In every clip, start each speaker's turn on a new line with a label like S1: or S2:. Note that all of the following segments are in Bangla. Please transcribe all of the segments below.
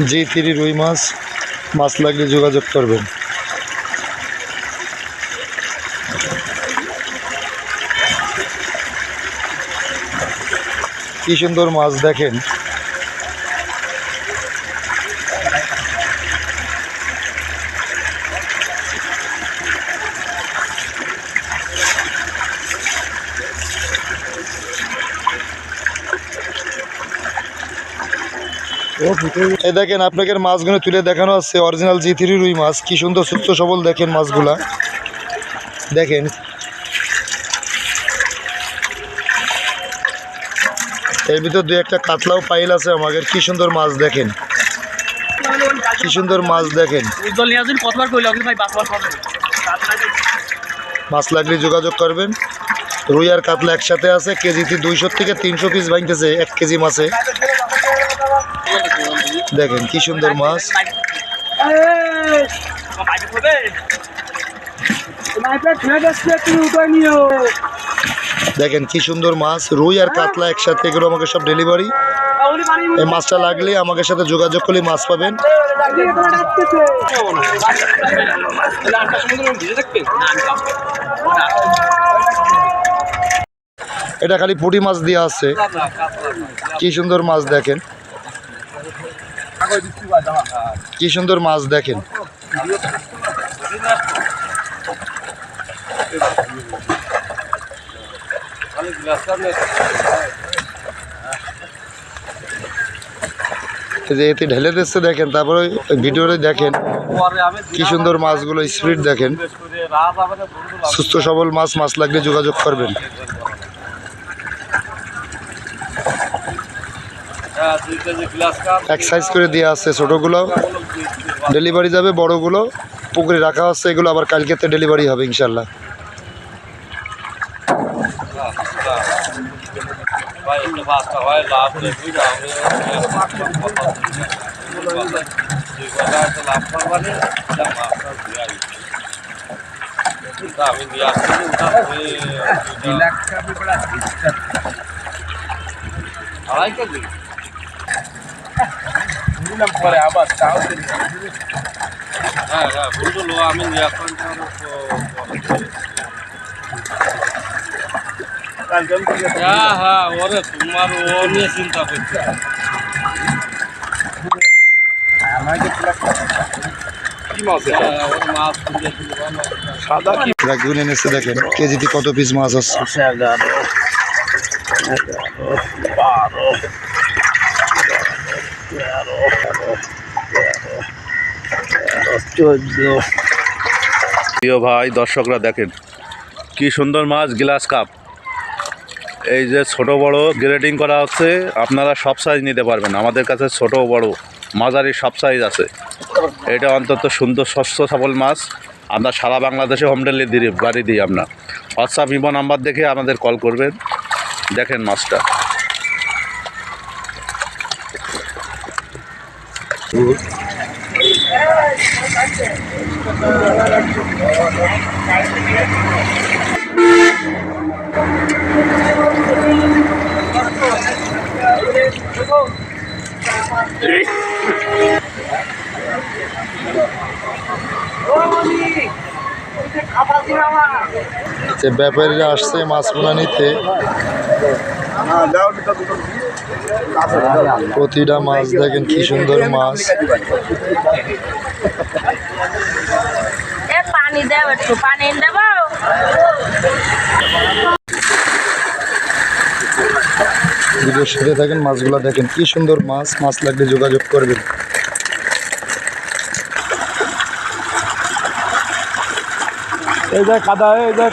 S1: জি থ্রি রুই মাছ মাছ লাগলে যোগাযোগ করবেন। কি সুন্দর মাছ দেখেন। এই দেখেন আপনাকে মাছগুলো তুলে দেখানো আছে অরিজিনাল জি থ্রি রুই মাছ। কি সুন্দর সুস্থ সবল দেখেন মাছগুলা। দেখেন। এর ভিতর দুই একটা কাতলাও পাইল আছে আমাদের কি সুন্দর মাছ দেখেন। কি সুন্দর মাছ দেখেন। মাছ লাগলে যোগাযোগ করবেন। রুই আর কাতলা একসাথে আছে কেজিতে দুইশো থেকে তিনশো পিস ভাঙতেছে এক কেজি মাছে। দেখেন কি সুন্দর মাছ। দেখেন কি সুন্দর মাছ, রুই আর কাতলা একসাথে, এগুলো আমাকে সব ডেলিভারি এই মাছটা লাগলে আমাকে সাথে যোগাযোগ করলে মাছ পাবেন। এটা খালি পুঁটি মাছ দেওয়া আছে। কি সুন্দর মাছ দেখেন। কি সুন্দর মাছ দেখেন। এতে ঢেলে দিচ্ছে দেখেন, তারপরে ভিডিওতে দেখেন কি সুন্দর মাছগুলো স্পিড দেখেন। সুস্থ সবল মাছ মাছ লাগলে যোগাযোগ করবেন। এক সাইজ করে দেওয়া আছে ছোটোগুলো। ডেলিভারি যাবে বড়গুলো। পুকুরে রাখা আছে এগুলো আবার কালকেতে ডেলিভারি হবে ইনশাল্লাহ
S2: আমি দিয়ে আসছি আড়াই কেজি?
S3: পরে আবার তাও
S2: হ্যাঁ হ্যাঁ বুঝলো আমি নিয়ে হ্যাঁ হ্যাঁ ওরে তোমার ও নিয়ে চিন্তা করছে। হ্যাঁ।
S1: এনেছে দেখেন কেজিতে কত পিস মাছ আছে।
S4: প্রিয় ভাই, দর্শকরা দেখেন, কি সুন্দর মাছ, গ্লাস কাপ। এই যে ছোট বড় গ্রেডিং করা হচ্ছে, আপনারা সব সাইজ নিতে পারবেন। আমাদের কাছে ছোট বড়, মাঝারি সব সাইজ আছে। এটা অন্তত সুন্দর, স্বচ্ছ, সবল মাছ। আমরা সারা বাংলাদেশে হোম ডেলিভারি বাড়ি দিই আমরা। হোয়াটসঅ্যাপ ইমো নাম্বার দেখে আমাদের কল করবেন। দেখেন মাছটা।
S1: যে ব্যাপারীরা আসছে মাছ পোনা নিতে। প্রতিটা মাছ দেখেন কি সুন্দর মাছ।
S5: পানি দেব একটু পানি দেব
S1: ভিডিওর সাথে থাকেন মাছগুলো দেখেন কি সুন্দর মাছ মাছ লাগলে যোগাযোগ করবেন।
S3: এই যে কাদা এই যে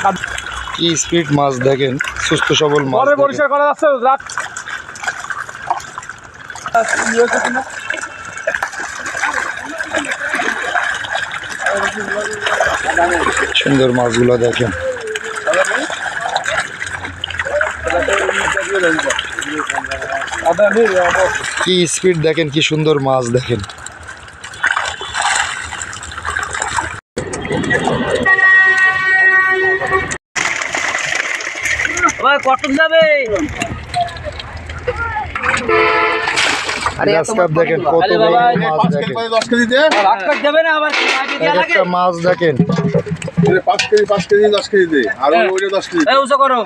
S1: কি স্পিড মাছ দেখেন সুস্থ সবল মাছ
S3: পরিষ্কার করা যাচ্ছে রাত
S1: সুন্দর মাছগুলো দেখেন। কি স্পিড দেখেন কি সুন্দর মাছ দেখেন।
S3: কটন যাবে।
S1: দেখেন কত বড় মাছ দেখেন। একটা মাছ দেখেন।
S6: পাঁচ কেজি পাঁচ কেজি দশ কেজি দে আর ওইটা দশ কেজি।
S7: করো।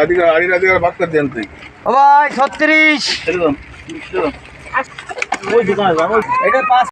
S6: আড়ি আড়ি রাধিকার ভাগ করে দেন তুই।
S7: ভাই ছত্রিশ। এটা পাঁচ